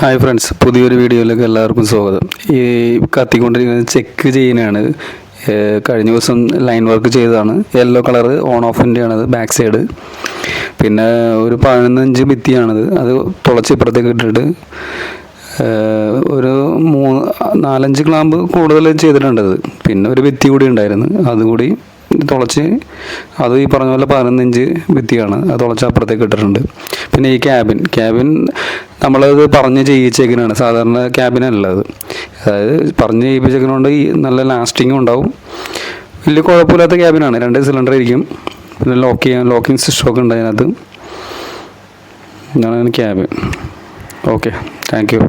Hi friends പുതിയൊരു വീഡിയോയിലേക്ക് എല്ലാവർക്കും സ്വാഗതം. ഈ കത്തിക്കൊണ്ടിരിക്കുന്നത് ചെക്ക് ചെയ്യാനാണ് കഴിഞ്ഞ ദിവസം ലൈൻ വർക്ക് ചെയ്തതാണ്. യെല്ലോ കളർ ഓൺ ഓഫിന്റെയാണത് ബാക്ക് സൈഡ്. പിന്നെ ഒരു പതിനഞ്ച് ഭിത്തിയാണത്. അത് തുളച്ച് ഇപ്പുറത്തേക്ക് ഇട്ടിട്ട് ഒരു മൂന്ന് നാലഞ്ച് ക്ലാമ്പ് കൂടുതൽ ചെയ്തിട്ടുണ്ടത് പിന്നെ ഒരു ഭിത്തി കൂടി ഉണ്ടായിരുന്നു. അതുകൂടി തുളച്ച് അത് ഈ പറഞ്ഞ പോലെ പതിനൊന്നിഞ്ച് ഭിത്തിയാണ്. അത് തുളച്ച് അപ്പുറത്തേക്ക് ഇട്ടിട്ടുണ്ട്. പിന്നെ ഈ ക്യാബിൻ. ക്യാബിൻ നമ്മളത് പറഞ്ഞ് ചെയ്യിച്ചേക്കിനാണ് സാധാരണ ക്യാബിനല്ല അത്. അതായത് പറഞ്ഞ് ചെയ്യിപ്പിച്ചേക്കുന്നതുകൊണ്ട് ഈ നല്ല ലാസ്റ്റിങ്ങും ഉണ്ടാവും. വലിയ കുഴപ്പമില്ലാത്ത ക്യാബിനാണ് രണ്ട് സിലിണ്ടർ ഇരിക്കും. പിന്നെ ലോക്ക് ചെയ്യാൻ ലോക്കിംഗ് സിസ്റ്റമൊക്കെ ഉണ്ട് അതിനകത്ത്. ഇതാണ് ക്യാബ് ഓക്കെ താങ്ക് യു